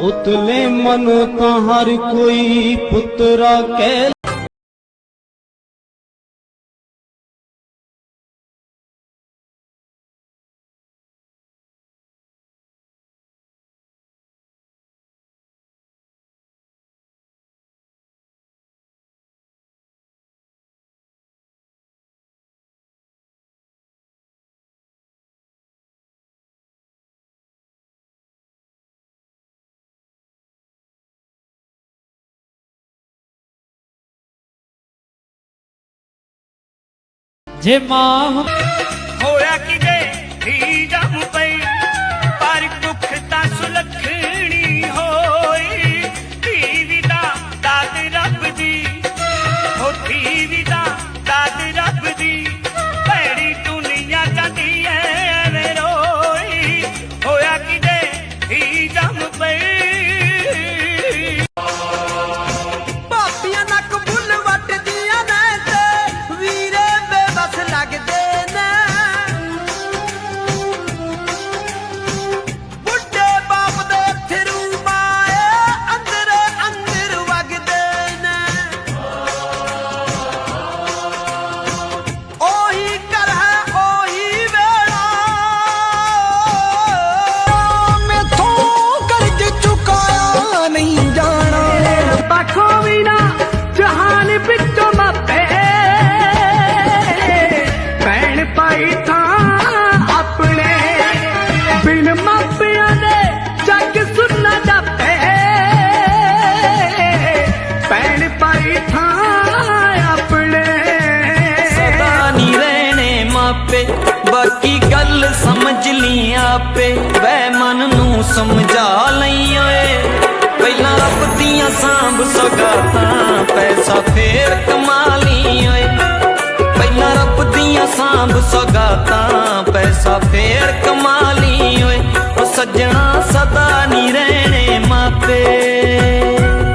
ਉਤਲੇ ਮਨ ਤਾਂ ਹਰ ਕੋਈ ਪੁੱਤਰਾ ਕਹਿ ਜੇ ਮਾਂ ਹੁੰ- ਹੋਇਆ ਕਿਤੇ? ਹੀ ਜਮ ਪਈ। ਪਰ ਦੁੱਖ ਤਾਂ ਸੁਲੱਖਣੀ ਹੋਈ। ਧੀ ਦਾ ਦਾਦ ਰੱਬ ਦੀ। ਹੋ ਧੀ ਦਾ ਦਾਦ ਬਾਕੀ ਗੱਲ ਸਮਝ ਲਈ ਆਪੇ। ਵੈ ਮਨ ਨੂੰ ਸਮਝਾ ਲਈ ਓਏ। ਪਹਿਲਾਂ ਰੱਬ ਦੀਆਂ ਸਾਂਭ ਸਗਾਤਾਂ, ਪੈਸਾ ਫੇਰ ਕਮਾ ਲਈ ਓਏ। ਪਹਿਲਾਂ ਰੱਬ ਦੀਆਂ ਸਾਂਭ ਸਗਾਤਾਂ, ਪੈਸਾ ਫੇਰ ਕਮਾ